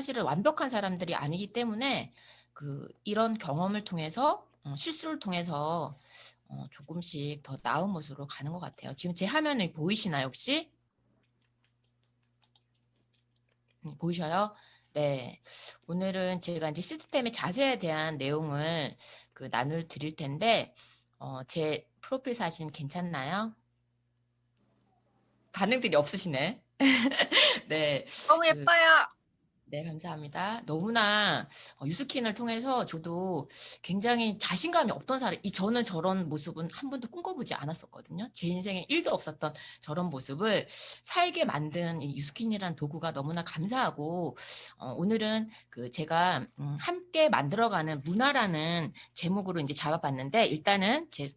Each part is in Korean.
사실은 완벽한 사람들이 아니기 때문에 그 이런 경험을 통해서 어, 실수를 통해서 어, 조금씩 더 나은 모습으로 가는 것 같아요. 지금 제 화면이 보이시나요 혹시? 음, 보이셔요? 네. 오늘은 제가 이제 시스템의 자세에 대한 내용을 그 나눌 드릴 텐데 어, 제 프로필 사진 괜찮나요? 반응들이 없으시네. 네. 너무 그- 예뻐요. 네, 감사합니다. 너무나 어, 유스킨을 통해서 저도 굉장히 자신감이 없던 사람, 이 저는 저런 모습은 한 번도 꿈꿔보지 않았었거든요. 제 인생에 1도 없었던 저런 모습을 살게 만든 이 유스킨이라는 도구가 너무나 감사하고 어, 오늘은 그 제가 음, 함께 만들어가는 문화라는 제목으로 이제 잡아봤는데 일단은 제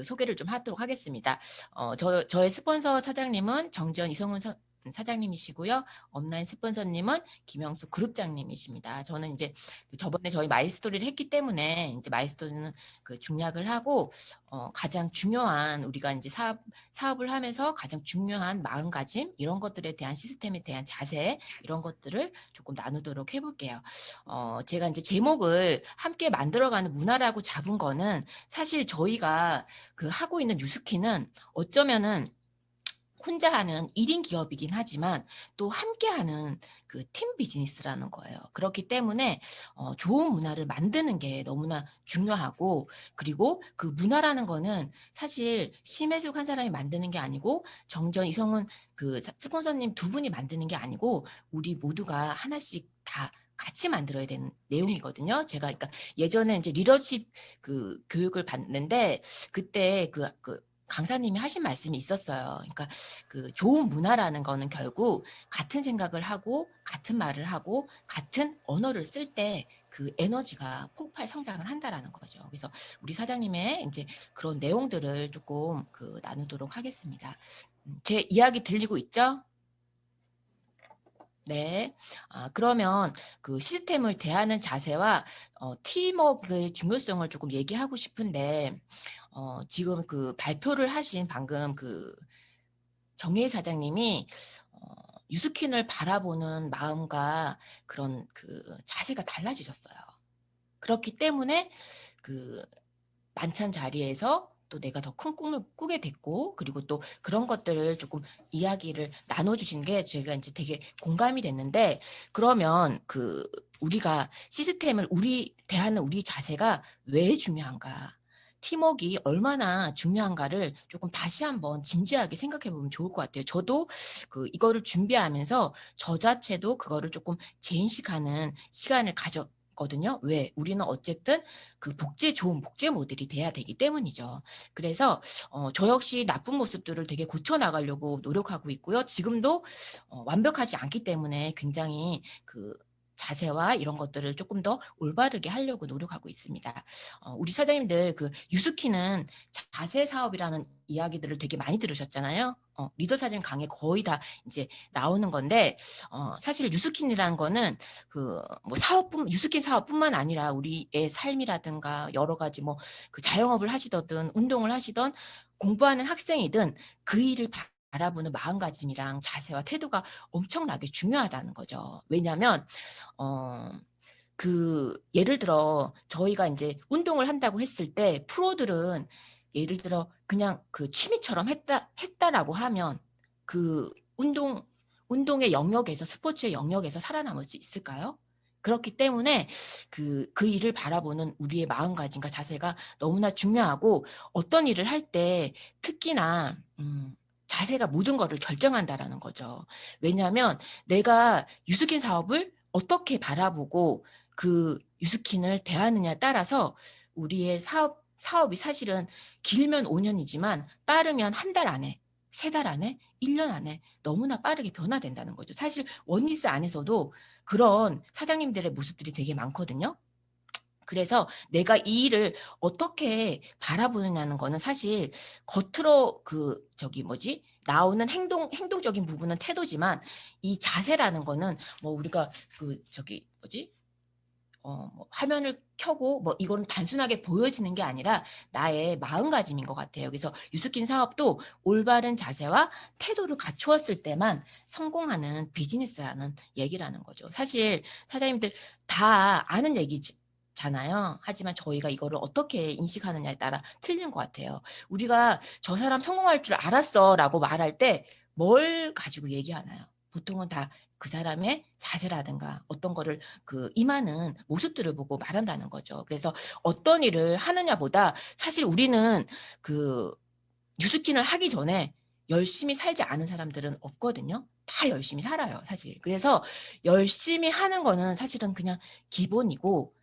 그 소개를 좀 하도록 하겠습니다. 어, 저, 저의 스폰서 사장님은 정지현 이성훈 사, 사장님이시고요. 업라인 스폰서님은 김영수 그룹장님이십니다. 저는 이제 그 저번에 저희 마이스토리를 했기 때문에 이제 마이스토리는 그 중략을 하고 어, 가장 중요한 우리가 이제 사업 사업을 하면서 가장 중요한 마음가짐 이런 것들에 대한 시스템에 대한 자세 이런 것들을 조금 나누도록 해볼게요. 어, 제가 이제 제목을 함께 만들어가는 문화라고 잡은 거는 사실 저희가 그 하고 있는 뉴스키는 어쩌면은 혼자 하는 1인 기업이긴 하지만 또 함께 하는 그 팀 비즈니스라는 거예요. 그렇기 때문에 어, 좋은 문화를 만드는 게 너무나 중요하고 그리고 그 문화라는 거는 사실 심혜숙 한 사람이 만드는 게 아니고 정전 이성은 그 사- 스폰서님 두 분이 만드는 게 아니고 우리 모두가 하나씩 다 같이 만들어야 되는 내용이거든요. 제가 그러니까 예전에 이제 리더십 그 교육을 받는데 그때 그, 그 강사님이 하신 말씀이 있었어요. 그러니까 그 좋은 문화라는 거는 결국 같은 생각을 하고 같은 말을 하고 같은 언어를 쓸 때 그 에너지가 폭발 성장을 한다라는 거죠. 그래서 우리 사장님의 이제 그런 내용들을 조금 그 나누도록 하겠습니다. 음, 제 이야기 들리고 있죠? 네. 아, 그러면 그 시스템을 대하는 자세와 어, 팀워크의 중요성을 조금 얘기하고 싶은데 어, 지금 그 발표를 하신 방금 그 정혜희 사장님이 어, 유스킨을 바라보는 마음과 그런 그 자세가 달라지셨어요. 그렇기 때문에 그 만찬 자리에서 또 내가 더 큰 꿈을 꾸게 됐고 그리고 또 그런 것들을 조금 이야기를 나눠주신 게 제가 이제 되게 공감이 됐는데 그러면 그 우리가 시스템을 우리 대하는 우리 자세가 왜 중요한가? 팀워크가 얼마나 중요한가를 조금 다시 한번 진지하게 생각해 보면 좋을 것 같아요. 저도 그 이거를 준비하면서 저 자체도 그거를 조금 재인식하는 시간을 가 졌거든요. 왜? 우리는 어쨌든 그 복제 좋은 복제 모델이 돼야 되기 때문이죠. 그래서 어, 저 역시 나쁜 모습들을 되게 고쳐 나가려고 노력하고 있고요. 지금도 어, 완벽하지 않기 때문에 굉장히 그 자세와 이런 것들을 조금 더 올바르게 하려고 노력하고 있습니다. 어, 우리 사장님들 그 유스키는 자세 사업이라는 이야기들을 되게 많이 들으셨잖아요. 어, 리더 사진 강의 거의 다 이제 나오는 건데 어, 사실 유스킨이라는 거는 그 뭐 사업뿐 유스킨 사업뿐만 아니라 우리의 삶이라든가 여러 가지 뭐 그 자영업을 하시던 운동을 하시던 공부하는 학생이든 그 일을 바- 바라보는 마음가짐이랑 자세와 태도가 엄청나게 중요하다는 거죠. 왜냐하면 어, 그 예를 들어 저희가 이제 운동을 한다고 했을 때 프로들은 예를 들어 그냥 그 취미처럼 했다 했다라고 하면 그 운동 운동의 영역에서 스포츠의 영역에서 살아남을 수 있을까요? 그렇기 때문에 그, 그 일을 바라보는 우리의 마음가짐과 자세가 너무나 중요하고 어떤 일을 할 때 특히나 음, 자세가 모든 것을 결정한다라는 거죠. 왜냐하면 내가 유스킨 사업을 어떻게 바라보고 그 유스킨을 대하느냐에 따라서 우리의 사업 사업이 사실은 길면 5년이지만 빠르면 한 달 안에 세 달 안에 1년 안에 너무나 빠르게 변화된다는 거죠. 사실 원리스 안에서도 그런 사장님들의 모습들이 되게 많거든요. 그래서 내가 이 일을 어떻게 바라보느냐는 거는 사실 겉으로 그 저기 뭐지 나오는 행동 행동적인 부분은 태도지만 이 자세라는 거는 뭐 우리가 그 저기 뭐지 어, 뭐 화면을 켜고 뭐 이거는 단순하게 보여지는 게 아니라 나의 마음가짐인 것 같아요. 그래서 유스킨 사업도 올바른 자세와 태도를 갖추었을 때만 성공하는 비즈니스라는 얘기라는 거죠. 사실 사장님들 다 아는 얘기잖아요. 하지만 저희가 이거를 어떻게 인식하느냐에 따라 틀린 것 같아요. 우리가 저 사람 성공할 줄 알았어 라고 말할 때 뭘 가지고 얘기하나요? 보통은 다 그 사람의 자세라든가 어떤 거를 그 임하는 모습들을 보고 말한다는 거죠. 그래서 어떤 일을 하느냐보다 사실 우리는 그 뉴스킨을 하기 전에 열심히 살지 않은 사람들은 없거든요. 다 열심히 살아요, 사실. 그래서 열심히 하는 거는 사실은 그냥 기본이고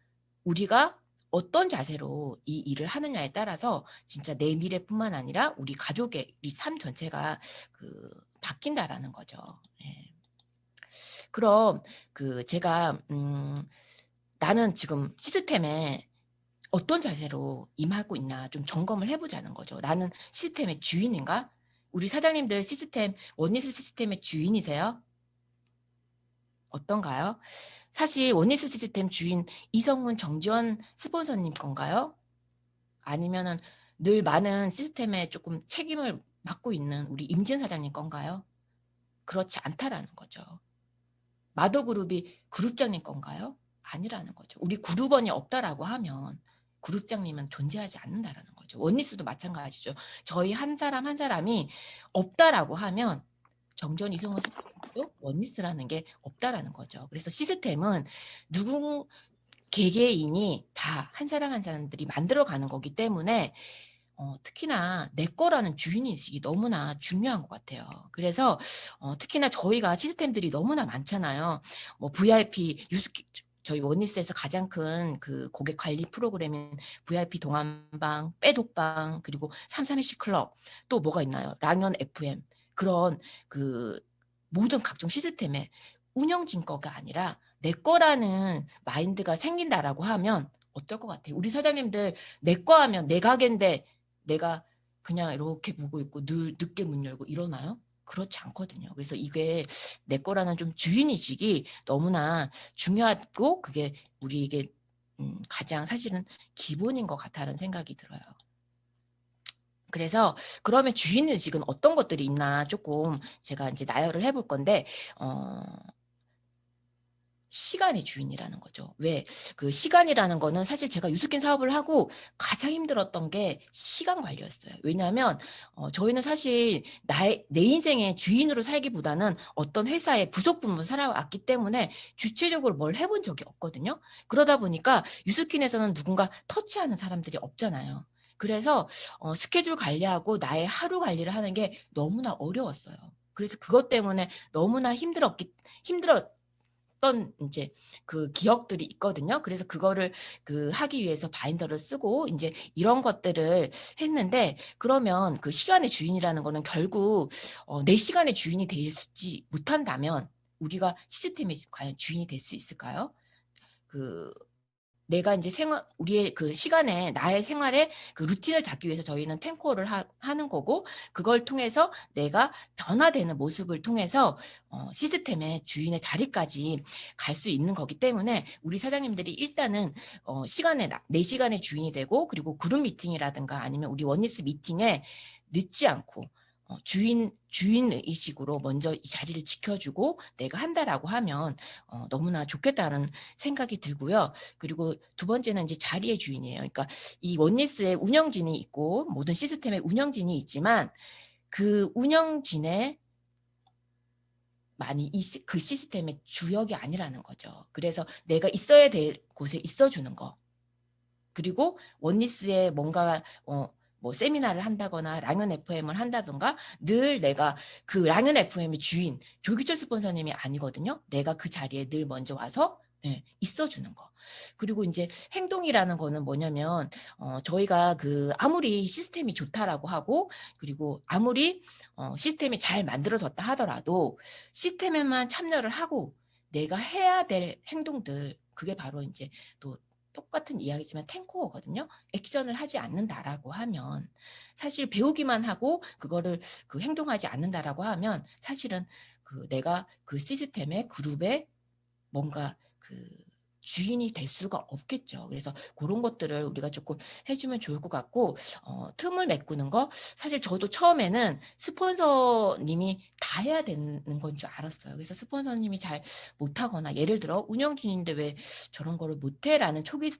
우리가 어떤 자세로 이 일을 하느냐에 따라서 진짜 내 미래뿐만 아니라 우리 가족의 우리 삶 전체가 그 바뀐다라는 거죠. 예. 그럼 그 제가 음 나는 지금 시스템에 어떤 자세로 임하고 있나 좀 점검을 해보자는 거죠. 나는 시스템의 주인인가? 우리 사장님들 시스템 원리스 시스템의 주인이세요? 어떤가요? 사실 원리스 시스템 주인 이성훈 정지원 스폰서님 건가요? 아니면은 늘 많은 시스템에 조금 책임을 맡고 있는 우리 임진 사장님 건가요? 그렇지 않다라는 거죠. 마더 그룹이 그룹장님 건가요? 아니라는 거죠. 우리 그룹원이 없다라고 하면 그룹장님은 존재하지 않는다라는 거죠. 원리스도 마찬가지죠. 저희 한 사람 한 사람이 없다라고 하면 정전 이성원 스포도 원리스라는 게 없다라는 거죠. 그래서 시스템은 누군 개개인이 다 한 사람 한 사람들이 만들어가는 거기 때문에 어, 특히나 내 거라는 주인인식이 너무나 중요한 것 같아요. 그래서 어, 특히나 저희가 시스템들이 너무나 많잖아요. 뭐 VIP 유스키 저희 원리스에서 가장 큰 그 고객 관리 프로그램인 VIP 동안방, 빼독방, 그리고 33일씩 클럽 또 뭐가 있나요? 랑연 FM 그런 그 모든 각종 시스템의 운영진 거가 아니라 내 거라는 마인드가 생긴다라고 하면 어떨 것 같아요? 우리 사장님들 내 거 하면 내 가게인데 내가 그냥 이렇게 보고 있고 늘 늦게 문 열고 이러나요? 그렇지 않거든요. 그래서 이게 내 거라는 좀 주인의식이 너무나 중요하고 그게 우리에게 음, 가장 사실은 기본인 것 같다는 생각이 들어요. 그래서 그러면 주인의식은 어떤 것들이 있나 조금 제가 이제 나열을 해볼 건데 어, 시간의 주인이라는 거죠. 왜? 그 시간이라는 거는 사실 제가 유스킨 사업을 하고 가장 힘들었던 게 시간 관리였어요. 왜냐하면 어, 저희는 사실 나의 내 인생의 주인으로 살기보다는 어떤 회사의 부속 부문 살아왔기 때문에 주체적으로 뭘 해본 적이 없거든요. 그러다 보니까 유스킨에서는 누군가 터치하는 사람들이 없잖아요. 그래서 어, 스케줄 관리하고 나의 하루 관리를 하는 게 너무나 어려웠어요. 그래서 그것 때문에 너무나 힘들었기 힘들었 어떤 이제 그 기억들이 있거든요. 그래서 그거를 그 하기 위해서 바인더를 쓰고 이제 이런 것들을 했는데 그러면 그 시간의 주인이라는 거는 결국 어, 내 시간의 주인이 되지 못한다면 우리가 시스템의 과연 주인이 될 수 있을까요? 그 내가 이제 생활 우리의 그 시간에 나의 생활에 그 루틴을 잡기 위해서 저희는 탱코를 하, 는 거고 그걸 통해서 내가 변화되는 모습을 통해서 어, 시스템의 주인의 자리까지 갈 수 있는 거기 때문에 우리 사장님들이 일단은 어, 시간에 내 시간의 주인이 되고 그리고 그룹 미팅이라든가 아니면 우리 원리스 미팅에 늦지 않고 어, 주인 주인 의식으로 먼저 이 자리를 지켜주고 내가 한다라고 하면 어, 너무나 좋겠다는 생각이 들고요. 그리고 두 번째는 이제 자리의 주인이에요. 그러니까 이 원리스의 운영진이 있고 모든 시스템의 운영진이 있지만 그 운영진의 많이 이, 그 시스템의 주역이 아니라는 거죠. 그래서 내가 있어야 될 곳에 있어주는 거. 그리고 원리스의 뭔가 어, 뭐 세미나를 한다거나 랑은 FM을 한다던가 늘 내가 그 랑은 FM의 주인 조기철 스폰서님이 아니거든요. 내가 그 자리에 늘 먼저 와서 예, 있어주는 거. 그리고 이제 행동이라는 거는 뭐냐면 어, 저희가 그 아무리 시스템이 좋다라고 하고 그리고 아무리 어, 시스템이 잘 만들어졌다 하더라도 시스템에만 참여를 하고 내가 해야 될 행동들 그게 바로 이제 또 똑같은 이야기지만 탱코어거든요. 액션을 하지 않는다라고 하면 사실 배우기만 하고 그거를 그 행동하지 않는다라고 하면 사실은 그 내가 그 시스템의 그룹에 뭔가 그 주인이 될 수가 없겠죠. 그래서 그런 것들을 우리가 조금 해주면 좋을 것 같고 어, 틈을 메꾸는 거 사실 저도 처음에는 스폰서님이 다 해야 되는 건 줄 알았어요. 그래서 스폰서님이 잘 못하거나 예를 들어 운영진인데 왜 저런 거를 못해라는 초기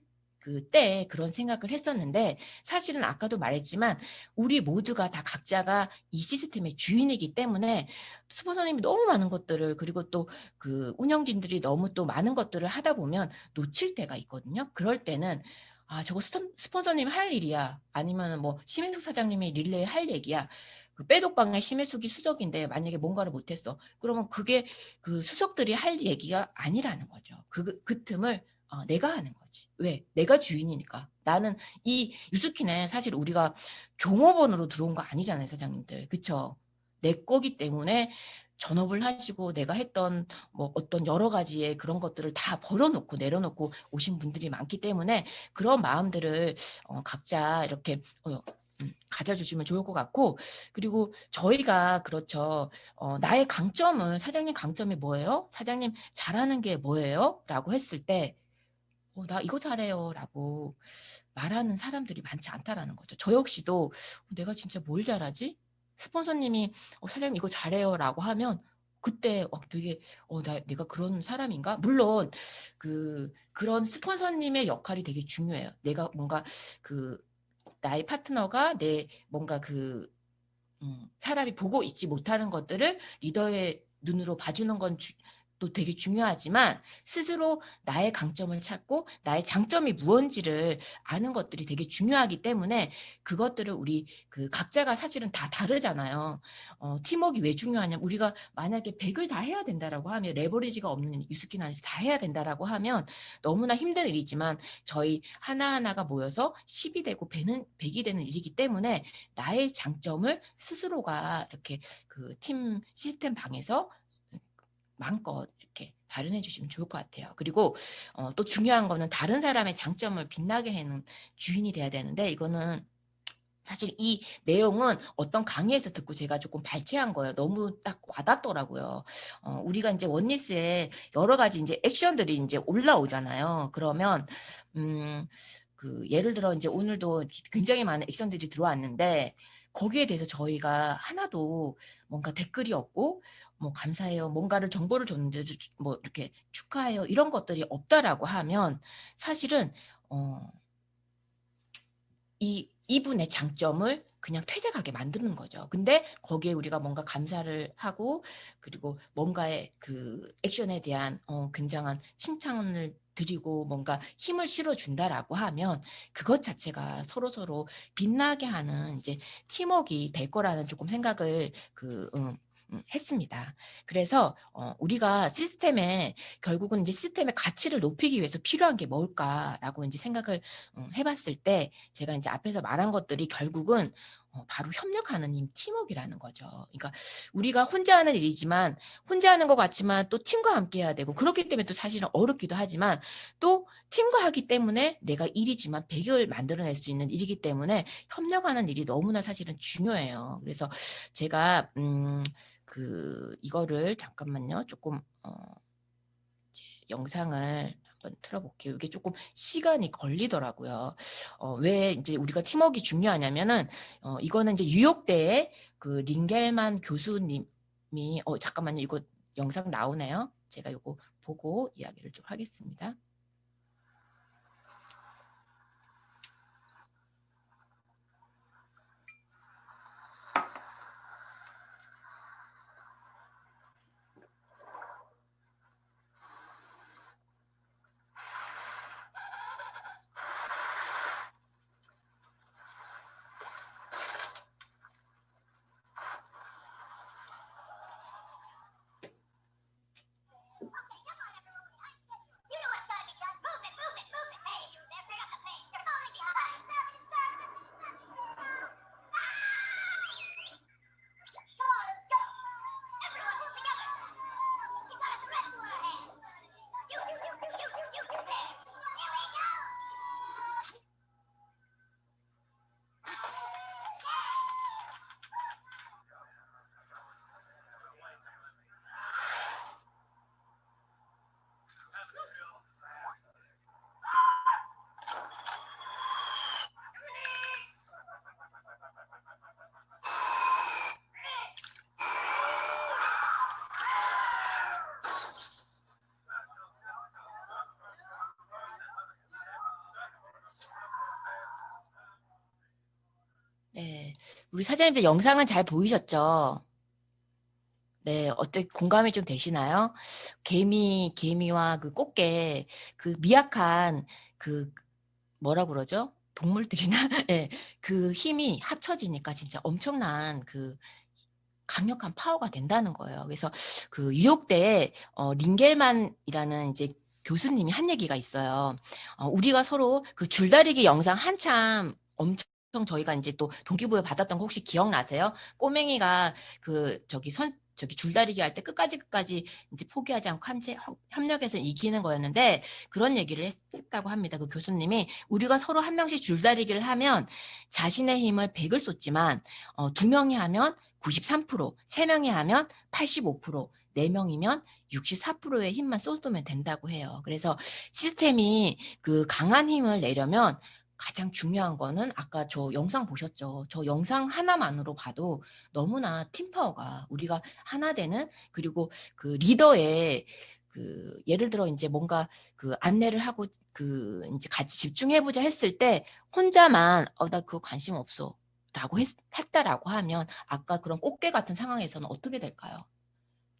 그때 그런 생각을 했었는데 사실은 아까도 말했지만 우리 모두가 다 각자가 이 시스템의 주인이기 때문에 스폰서님이 너무 많은 것들을 그리고 또 그 운영진들이 너무 또 많은 것들을 하다 보면 놓칠 때가 있거든요. 그럴 때는 아 저거 스폰- 스폰서님 할 일이야 아니면 뭐 심혜숙 사장님이 릴레이 할 얘기야. 그 빼독방의 심혜숙이 수석인데 만약에 뭔가를 못했어. 그러면 그게 그 수석들이 할 얘기가 아니라는 거죠. 그, 그 틈을 어, 내가 하는 거지. 왜? 내가 주인이니까. 나는 이 유스키는 사실 우리가 종업원으로 들어온 거 아니잖아요, 사장님들. 그쵸? 내 거기 때문에 전업을 하시고 내가 했던 뭐 어떤 여러 가지의 그런 것들을 다 버려놓고 내려놓고 오신 분들이 많기 때문에 그런 마음들을 어, 각자 이렇게 어, 음, 가져주시면 좋을 것 같고 그리고 저희가 그렇죠 어, 나의 강점을 사장님 강점이 뭐예요? 사장님 잘하는 게 뭐예요? 라고 했을 때 어, 나 이거 잘해요 라고 말하는 사람들이 많지 않다라는 거죠. 저 역시도 내가 진짜 뭘 잘하지? 스폰서님이 어, 사장님 이거 잘해요 라고 하면 그때 막 되게 어, 나, 내가 그런 사람인가? 물론 그 그런 스폰서님의 역할이 되게 중요해요. 내가 뭔가 그 나의 파트너가 내 뭔가 그 음, 사람이 보고 있지 못하는 것들을 리더의 눈으로 봐주는 건 주- 또 되게 중요하지만 스스로 나의 강점을 찾고 나의 장점이 무언지를 아는 것들이 되게 중요하기 때문에 그것들을 우리 그 각자가 사실은 다 다르잖아요. 어, 팀워크가 왜 중요하냐? 우리가 만약에 100을 다 해야 된다라고 하면 레버리지가 없는 유스킨 안에서 다 해야 된다라고 하면 너무나 힘든 일이지만 저희 하나하나가 모여서 10이 되고 100은 100이 되는 일이기 때문에 나의 장점을 스스로가 이렇게 그 팀 시스템 방에서 마음껏 이렇게 발현해 주시면 좋을 것 같아요. 그리고 어, 또 중요한 거는 다른 사람의 장점을 빛나게 하는 주인이 돼야 되는데 이거는 사실 이 내용은 어떤 강의에서 듣고 제가 조금 발췌한 거예요. 너무 딱 와닿더라고요. 어, 우리가 이제 원리스에 여러 가지 이제 액션들이 이제 올라오잖아요. 그러면 음, 그 예를 들어 이제 오늘도 굉장히 많은 액션들이 들어왔는데 거기에 대해서 저희가 하나도 뭔가 댓글이 없고 뭐 감사해요. 뭔가를 정보를 줬는데 주- 뭐 이렇게 축하해요. 이런 것들이 없다라고 하면 사실은 어, 이 이분의 장점을 그냥 퇴색하게 만드는 거죠. 근데 거기에 우리가 뭔가 감사를 하고 그리고 뭔가의 그 액션에 대한 어, 굉장한 칭찬을 드리고 뭔가 힘을 실어준다라고 하면 그것 자체가 서로 서로 빛나게 하는 이제 팀워크가 될 거라는 조금 생각을 그 음, 음, 했습니다. 그래서 어, 우리가 시스템에 결국은 이제 시스템의 가치를 높이기 위해서 필요한 게 뭘까라고 이제 생각을 음, 해봤을 때 제가 이제 앞에서 말한 것들이 결국은 어, 바로 협력하는 힘, 팀워크라는 거죠. 그러니까 우리가 혼자 하는 일이지만 혼자 하는 것 같지만 또 팀과 함께 해야 되고 그렇기 때문에 또 사실은 어렵기도 하지만 또 팀과 하기 때문에 내가 일이지만 백을 만들어낼 수 있는 일이기 때문에 협력하는 일이 너무나 사실은 중요해요. 그래서 제가 음, 그 이거를 잠깐만요. 조금 어, 영상을 한번 틀어볼게요. 이게 조금 시간이 걸리더라고요. 어, 왜 이제 우리가 팀워크가 중요하냐면은 어, 이거는 이제 뉴욕대의 그 링겔만 교수님이 어 잠깐만요. 이거 영상 나오네요. 제가 이거 보고 이야기를 좀 하겠습니다. 네. 우리 사장님들 영상은 잘 보이셨죠? 네. 어떻게 공감이 좀 되시나요? 개미 개미와 그 꽃게 그 미약한 그 뭐라 그러죠? 동물들이나 예. 그 힘이 합쳐지니까 진짜 엄청난 그 강력한 파워가 된다는 거예요. 그래서 그 뉴욕대 어 링겔만이라는 이제 교수님이 한 얘기가 있어요. 어 우리가 서로 그 줄다리기 영상 한참 엄청 저희가 인제 또 동기부여 받았던 거 혹시 기억나세요? 꼬맹이가 그 저기 선 저기 줄다리기 할 때 끝까지, 끝까지 인제 포기하지 않고 협 협력해서 이기는 거였는데 그런 얘기를 했 했다고 합니다. 그 교수님이 "우리가 서로 한 명씩 줄다리기를 하면 자신의 힘을 100을 쏟지만 어2 명이 하면 93%, 3 명이 하면 85%, 4 명이면 64%의 힘만 쏟으면 된다고 해요. 그래서 시스템이 그 강한 힘을 내려면 가장 중요한 거는 아까 저 영상 보셨죠? 저 영상 하나만으로 봐도 너무나 팀 파워가 우리가 하나 되는 그리고 그 리더의 그 예를 들어 인제 뭔가 그 안내를 하고 그 인제 같이 집중해 보자 했을 때 혼자만 "어 나 그거 관심 없어."라고 했 했다라고 하면 아까 그런 꽃게 같은 상황에서는 어떻게 될까요?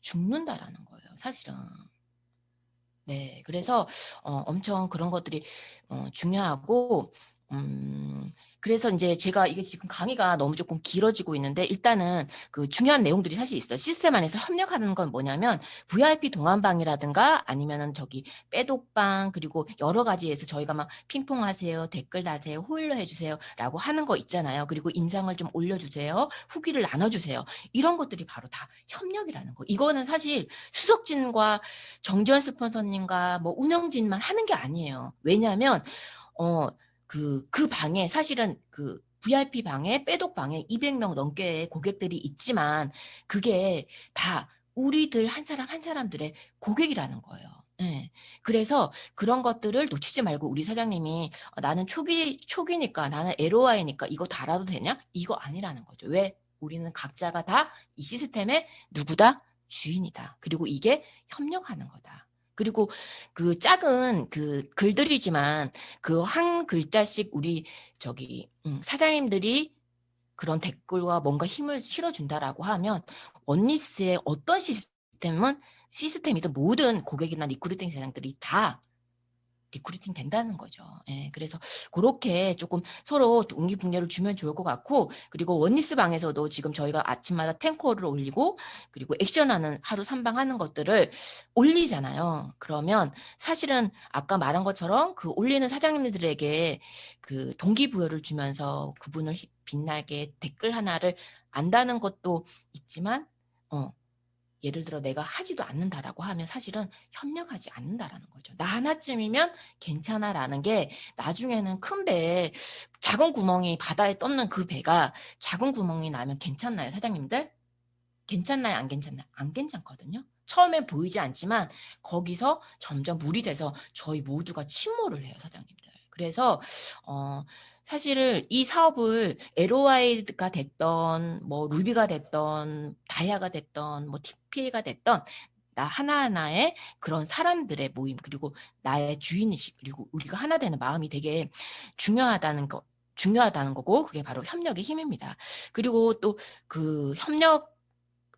죽는다라는 거예요 사실은. 네. 그래서 어 엄청 그런 것들이 어 중요하고 음 그래서 인제 제가 이게 지금 강의가 너무 쪼끔 길어지고 있는데 일단은 그 중요한 내용들이 사실 있어요. 시스템 안에서 협력하는 건 뭐냐면 VIP 동안방이라든가 아니면은 저기 빼독방 그리고 여러 가지에서 저희가 막 "핑퐁 하세요. 댓글 다세요. 호일러 해 주세요."라고 하는 거 있잖아요. 그리고 "인상을 좀 올려 주세요. 후기를 나눠 주세요." 이런 것들이 바로 다 협력이라는 거. 이거는 사실 수석진과 정지현 스폰서님과 뭐 운영진만 하는 게 아니에요. 왜냐하면 어 그 그 방에 사실은 그 VIP 방에 빼독 방에 200명 넘게의 고객들이 있지만 그게 다 우리들 한 사람 한 사람들의 고객이라는 거예요. 예. 그래서 그런 것들을 놓치지 말고 우리 사장님이 "어 나는 초기 초기니까 나는 LOI니까 이거 달아도 되냐?" 이거 아니라는 거죠. 왜? 우리는 각자가 다 이 시스템의 누구다? 주인이다. 그리고 이게 협력하는 거다. 그리고 그 작은 그 글들이지만 그 한 글자씩 우리 저기 음 사장님들이 그런 댓글과 뭔가 힘을 실어 준다라고 하면 원리스의 어떤 시스템은 시스템이든 모든 고객이나 리크루팅 대상들이 다 리크루팅 된다는 거죠. 예. 그래서 고렇게 쪼끔 서로 동기부여를 주면 좋을 것 같고 그리고 원리스 방에서도 지금 저희가 아침마다 탱커를 올리고 그리고 액션하는 하루 3방 하는 것들을 올리잖아요. 그러면 사실은 아까 말한 것처럼 그 올리는 사장님들에게 그 동기부여를 주면서 그분을 히 빛나게 댓글 하나를 안다는 것도 있지만 어 예를 들어 '내가 하지도 않는다.'라고 하면 사실은 협력하지 않는다라는 거죠. '나 하나쯤이면 괜찮아.'라는 게 나중에는 큰 배에 작은 구멍이 바다에 떠는 그 배가 작은 구멍이 나면 괜찮나요, 사장님들? 괜찮나요? 안 괜찮나요? 안 괜찮거든요. 처음엔 보이지 않지만 거기서 점점 물이 돼서 저희 모두가 침몰을 해요, 사장님들. 그래서 어 사실은 이 사업을 LOI가 됐든 뭐 루비가 됐든 다이아가 됐든 뭐 TPA가 됐든 나 하나하나의 그런 사람들의 모임 그리고 나의 주인의식 그리고 우리가 하나 되는 마음이 되게 중요하다는 거 중요하다는 거고 그게 바로 협력의 힘입니다. 그리고 또 그 협력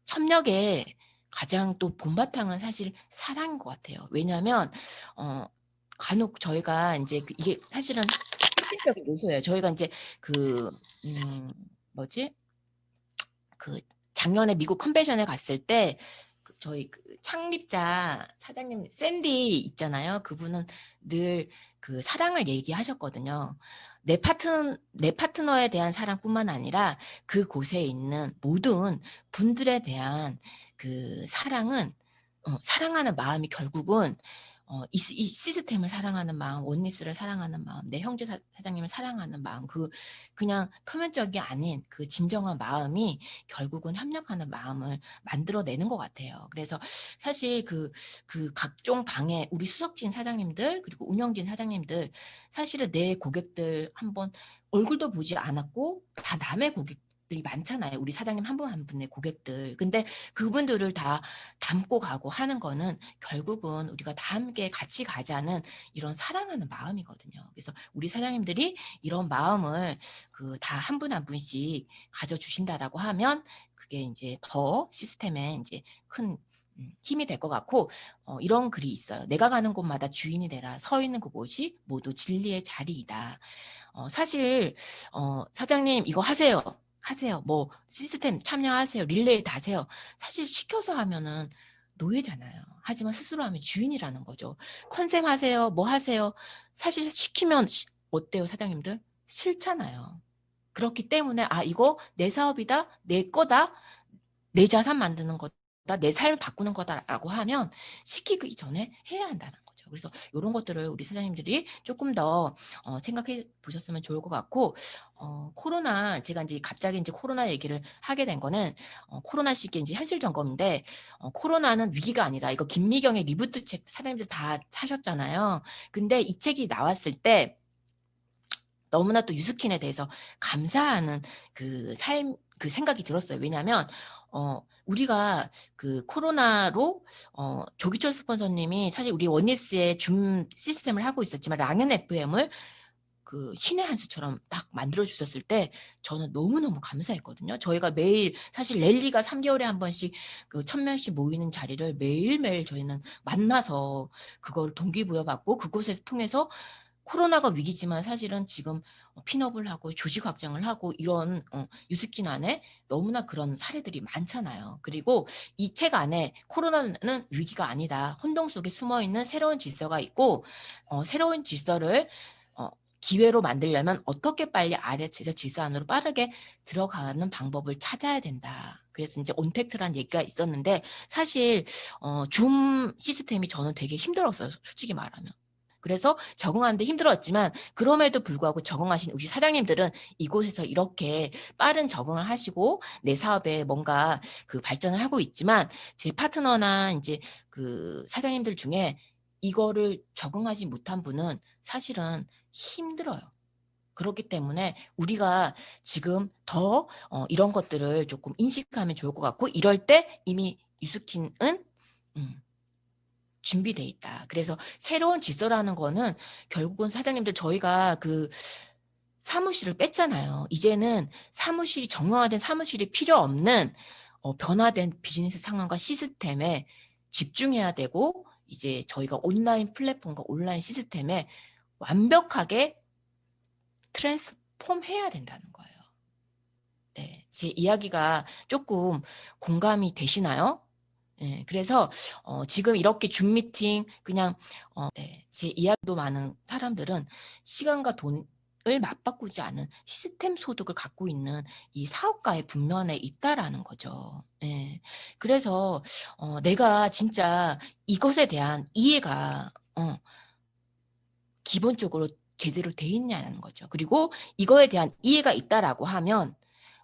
협력의 가장 또 본바탕은 사실 사랑인 것 같아요. 왜냐하면 어 간혹 저희가 인제 그 이게 사실은 핵심적인 요소예요. 저희가 인제 그 음 뭐지? 그 작년에 미국 컨벤션에 갔을 때 그 저희 그 창립자 사장님 샌디 있잖아요. 그분은 늘 그 사랑을 얘기하셨거든요. 내 파트 내 파트너에 대한 사랑뿐만 아니라 그 곳에 있는 모든 분들에 대한 그 사랑은 어 사랑하는 마음이 결국은 어이시이 시스템을 사랑하는 마음, 원리스를 사랑하는 마음, 내 형제 사 사장님을 사랑하는 마음 그 그냥 표면적이 아닌 그 진정한 마음이 결국은 협력하는 마음을 만들어내는 것 같아요. 그래서 사실 그 그 각종 방에 우리 수석진 사장님들 그리고 운영진 사장님들 사실은 내 고객들 한번 얼굴도 보지 않았고 다 남의 고객 들이 많잖아요. 우리 사장님 한분한 분의 고객들. 근데 그분들을 다 담고 가고 하는 거는 결국은 우리가 다 함께 같이 가자는 이런 사랑하는 마음이거든요. 그래서 우리 사장님들이 이런 마음을 그 다 한 분 한 분씩 가져주신다라고 하면 그게 이제 더 시스템에 이제 큰 음, 힘이 될 것 같고 어, 이런 글이 있어요. 내가 가는 곳마다 주인이 되라. 서 있는 그곳이 모두 진리의 자리이다. 어, 사실 어, 사장님 이거 하세요. 하세요. 뭐 시스템 참여하세요. 릴레이 다세요. 사실 시켜서 하면은 노예잖아요. 하지만 스스로 하면 주인이라는 거죠. 컨셉 하세요. 뭐 하세요. 사실 시키면 시- 어때요, 사장님들? 싫잖아요. 그렇기 때문에 아 이거 내 사업이다, 내 거다, 내 자산 만드는 거다, 내 삶을 바꾸는 거다라고 하면 시키기 전에 해야 한다는 거 죠. 그래서 이런 것들을 우리 사장님들이 조금 더 어, 생각해 보셨으면 좋을 것 같고 어, 코로나 제가 이제 갑자기 이제 코로나 얘기를 하게 된 거는 어, 코로나 시기에 이제 현실 점검인데 어, 코로나는 위기가 아니다. 이거 김미경의 리부트 책 사장님들 다 사셨잖아요. 근데 이 책이 나왔을 때 너무나 또 유스킨에 대해서 감사하는 그 삶, 그 생각이 들었어요. 왜냐하면 어, 우리가 그 코로나로 어, 조기철 스폰서님이 사실 우리 원니스의 줌 시스템을 하고 있었지만 랑은 FM을 그 신의 한 수처럼 딱 만들어 주셨을 때 저는 너무너무 감사했거든요. 저희가 매일 사실 랠리가 3개월에 한 번씩 그 천 명씩 모이는 자리를 매일매일 저희는 만나서 그걸 동기부여 받고 그곳에서 통해서 코로나가 위기지만 사실은 지금 어, 핀업을 하고 조직 확장을 하고 이런 어, 유스킨 안에 너무나 그런 사례들이 많잖아요. 그리고 이 책 안에 코로나는 위기가 아니다. 혼동 속에 숨어 있는 새로운 질서가 있고 어, 새로운 질서를 어, 기회로 만들려면 어떻게 빨리 아래에서 질서 안으로 빠르게 들어가는 방법을 찾아야 된다. 그래서 이제 온택트란 얘기가 있었는데 사실 어, 줌 시스템이 저는 되게 힘들었어요. 솔직히 말하면. 그래서 적응하는데 힘들었지만 그럼에도 불구하고 적응하신 우리 사장님들은 이곳에서 이렇게 빠른 적응을 하시고 내 사업에 뭔가 그 발전을 하고 있지만 제 파트너나 이제 그 사장님들 중에 이거를 적응하지 못한 분은 사실은 힘들어요. 그렇기 때문에 우리가 지금 더 어, 이런 것들을 조금 인식하면 좋을 것 같고 이럴 때 이미 유스킨은 음, 준비돼 있다. 그래서 새로운 질서라는 거는 결국은 사장님들 저희가 그 사무실을 뺐잖아요. 이제는 사무실이 정형화된 사무실이 필요 없는 어, 변화된 비즈니스 상황과 시스템에 집중해야 되고 이제 저희가 온라인 플랫폼과 온라인 시스템에 완벽하게 트랜스폼 해야 된다는 거예요. 네, 제 이야기가 조금 공감이 되시나요? 네, 그래서 어, 지금 이렇게 줌 미팅 그냥 어, 네, 제 이야기도 많은 사람들은 시간과 돈을 맞바꾸지 않은 시스템 소득을 갖고 있는 이 사업가의 분면에 있다라는 거죠. 예. 그래서 어, 내가 진짜 이것에 대한 이해가 어, 기본적으로 제대로 돼 있냐는 거죠. 그리고 이거에 대한 이해가 있다라고 하면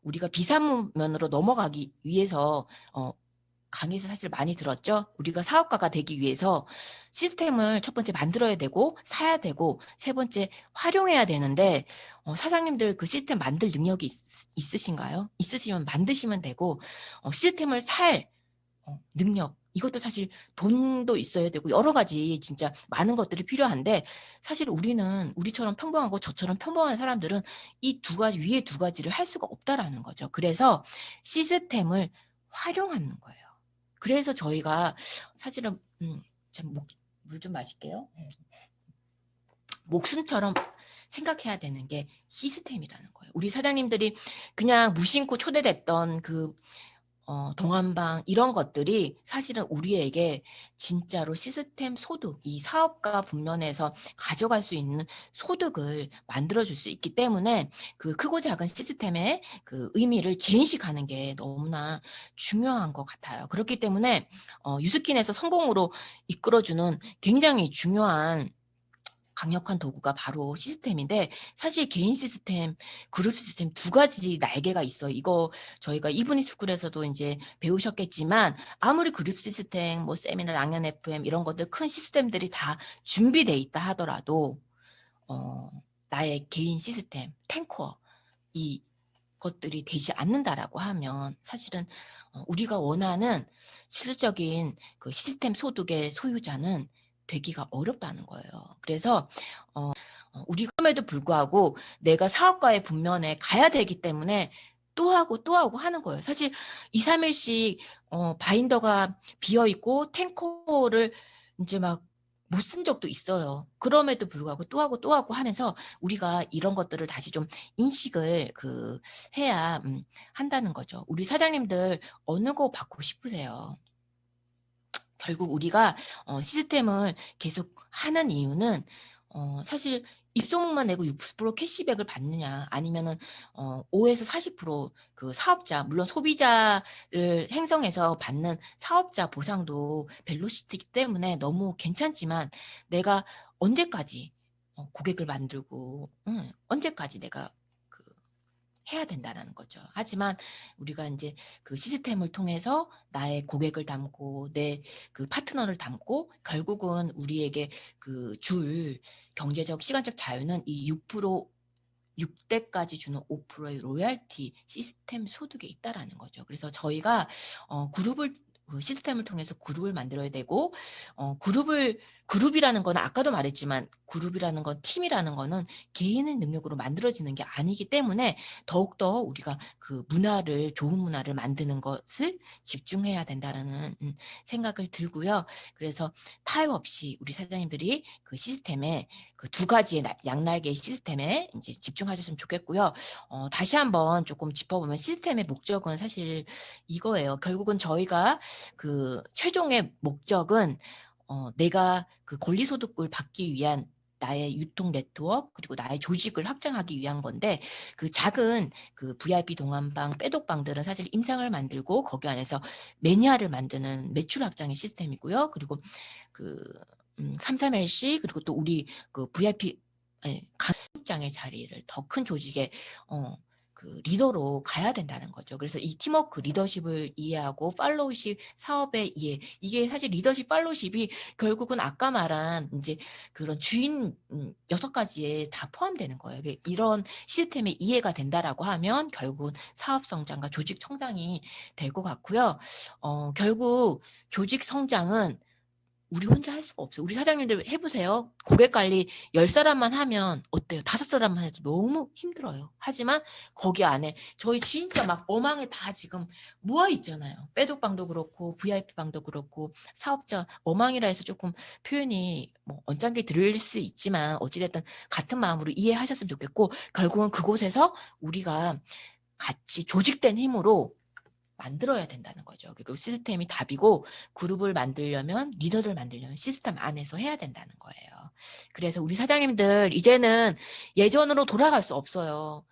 우리가 비상문면으로 넘어가기 위해서 어, 강의에서 사실 많이 들었죠. 우리가 사업가가 되기 위해서 시스템을 첫 번째 만들어야 되고 사야 되고 세 번째 활용해야 되는데 어, 사장님들 그 시스템 만들 능력이 있, 으신가요 있으시면 만드시면 되고 어, 시스템을 살 어, 능력 이것도 사실 돈도 있어야 되고 여러 가지 진짜 많은 것들이 필요한데 사실 우리는 우리처럼 평범하고 저처럼 평범한 사람들은 이 두 가지 위에 두 가지를 할 수가 없다라는 거죠. 그래서 시스템을 활용하는 거예요. 그래서 저희가 사실은 음, 참물 좀 마실게요. 음. 목숨처럼 생각해야 되는 게 시스템이라는 거예요. 우리 사장님들이 그냥 무심코 초대됐던 그 어, 동안방 이런 것들이 사실은 우리에게 진짜로 시스템 소득, 이 사업가 분면에서 가져갈 수 있는 소득을 만들어줄 수 있기 때문에 그 크고 작은 시스템의 그 의미를 재인식하는 게 너무나 중요한 것 같아요. 그렇기 때문에 어, 유스킨에서 성공으로 이끌어주는 굉장히 중요한 강력한 도구가 바로 시스템인데 사실 개인 시스템, 그룹 시스템 두 가지 날개가 있어요. 이거 저희가 이분이 스쿨에서도 이제 배우셨겠지만 아무리 그룹 시스템, 뭐 세미나, 랑연 FM 이런 것들 큰 시스템들이 다 준비돼 있다 하더라도 어, 나의 개인 시스템, 탱커 이 것들이 되지 않는다라고 하면 사실은 어, 우리가 원하는 실질적인 그 시스템 소득의 소유자는 되기가 어렵다는 거예요. 그래서 어, 어, 우리감에도 불구하고 내가 사업가의 분면에 가야 되기 때문에 또 하고 또 하고 하는 거예요. 사실 2, 3일씩 어, 바인더가 비어 있고 탱커를 이제 막 못 쓴 적도 있어요. 그럼에도 불구하고 또 하고 또 하고 하면서 우리가 이런 것들을 다시 좀 인식을 그 해야 음, 한다는 거죠. 우리 사장님들 어느 거 받고 싶으세요? 결국 우리가 어, 시스템을 계속 하는 이유는 어, 사실 입소문만 내고 6% 캐시백을 받느냐 아니면은 어, 5에서 40%그 사업자 물론 소비자를 행성해서 받는 사업자 보상도 벨로시티이기 때문에 너무 괜찮지만 내가 언제까지 어, 고객을 만들고 응, 언제까지 내가 그 해야 된다라는 거죠. 하지만 우리가 이제 그 시스템을 통해서 나의 고객을 담고 내 그 파트너를 담고 결국은 우리에게 그 줄 경제적 시간적 자유는 이 6% 6대까지 주는 5%의 로얄티 시스템 소득에 있다라는 거죠. 그래서 저희가 어, 그룹을 그 시스템을 통해서 그룹을 만들어야 되고 어, 그룹을 그룹이라는 거는 아까도 말했지만 그룹이라는 건 팀이라는 거는 개인의 능력으로 만들어지는 게 아니기 때문에 더욱더 우리가 그 문화를 좋은 문화를 만드는 것을 집중해야 된다라는 음, 생각을 들고요. 그래서 타협 없이 우리 사장님들이 그 시스템에 그 두 가지의 나- 양날개 시스템에 이제 집중하셨으면 좋겠고요. 어, 다시 한번 조금 짚어보면 시스템의 목적은 사실 이거예요. 결국은 저희가 그 최종의 목적은 어, 내가 그 권리소득을 받기 위한 나의 유통 네트워크 그리고 나의 조직을 확장하기 위한 건데 그 작은 그 VIP 동안방 빼독방들은 사실 임상을 만들고 거기 안에서 매니아를 만드는 매출 확장의 시스템이고요. 그리고 그 음, 33LC 그리고 또 우리 그 VIP 예, 강장의 자리를 더 큰 조직의 어, 그 리더로 가야 된다는 거죠. 그래서 이 팀워크 리더십을 이해하고 팔로우십 사업의 이해 이게 사실 리더십 팔로우십이 결국은 아까 말한 이제 그런 주인 음, 여섯 가지에 다 포함되는 거예요. 이런 시스템의 이해가 된다라고 하면 결국은 사업 성장과 조직 성장이 될 것 같고요. 어, 결국 조직 성장은 우리 혼자 할 수가 없어요. 우리 사장님들 해보세요. 고객 관리 10사람만 하면 어때요? 다섯 사람만 해도 너무 힘들어요. 하지만 거기 안에 저희 진짜 막 어망에 다 지금 모아 있잖아요. 빼독방도 그렇고 VIP방도 그렇고 사업자 어망이라 해서 조금 표현이 뭐 언짢게 들릴 수 있지만 어찌됐든 같은 마음으로 이해하셨으면 좋겠고 결국은 그곳에서 우리가 같이 조직된 힘으로 만들어야 된다는 거죠. 그리고 시스템이 답이고 그룹을 만들려면 리더를 만들려면 시스템 안에서 해야 된다는 거예요. 그래서 우리 사장님들 이제는 예전으로 돌아갈 수 없어요.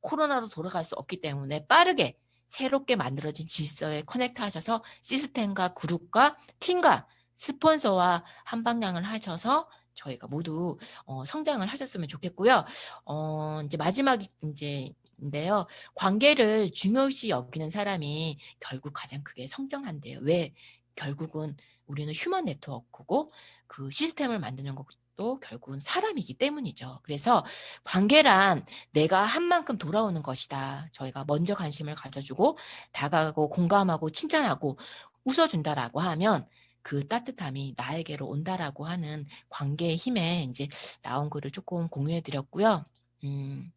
코로나로 돌아갈 수 없기 때문에 빠르게 새롭게 만들어진 질서에 커넥트 하셔서 시스템과 그룹과 팀과 스폰서와 한 방향을 하셔서 저희가 모두 어, 성장을 하셨으면 좋겠고요. 어, 이제 마지막 이제 인데요. 관계를 중요시 여기는 사람이 결국 가장 크게 성장한대요. 왜? 결국은 우리는 휴먼 네트워크고 그 시스템을 만드는 것도 결국은 사람이기 때문이죠. 그래서 관계란 내가 한 만큼 돌아오는 것이다. 저희가 먼저 관심을 가져주고 다가가고 공감하고 칭찬하고 웃어준다라고 하면 그 따뜻함이 나에게로 온다라고 하는 관계의 힘에 이제 나온 글을 조금 공유해 드렸고요. 음,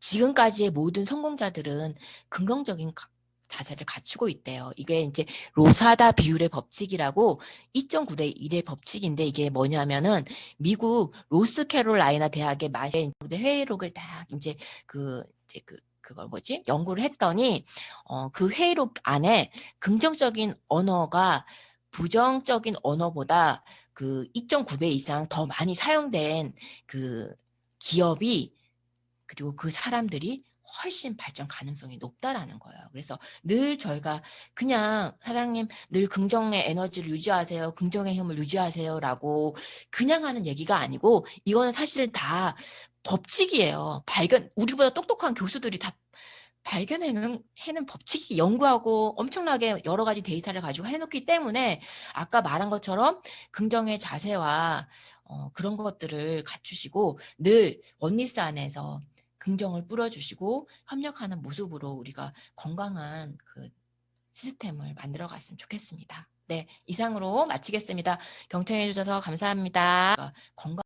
지금까지의 모든 성공자들은 긍정적인 가- 자세를 갖추고 있대요. 이게 이제 로사다 비율의 법칙이라고 2.9대 1의 법칙인데 이게 뭐냐면은 미국 로스캐롤라이나 대학의 마의 회의록을 딱 이제 그 이제 그 그걸 뭐지 연구를 했더니 어, 그 회의록 안에 긍정적인 언어가 부정적인 언어보다 그 2.9배 이상 더 많이 사용된 그 기업이 그리고 그 사람들이 훨씬 발전 가능성이 높다라는 거예요. 그래서 늘 저희가 그냥 사장님 늘 긍정의 에너지를 유지하세요. 긍정의 힘을 유지하세요라고 그냥 하는 얘기가 아니고 이거는 사실 다 법칙이에요. 발견 우리보다 똑똑한 교수들이 다 발견해는 해는 법칙이 연구하고 엄청나게 여러 가지 데이터를 가지고 해놓기 때문에 아까 말한 것처럼 긍정의 자세와 어, 그런 것들을 갖추시고 늘 원리스 안에서 긍정을 뿌려주시고 협력하는 모습으로 우리가 건강한 그 시스템을 만들어 갔으면 좋겠습니다. 네, 이상으로 마치겠습니다. 경청해 주셔서 감사합니다. 건강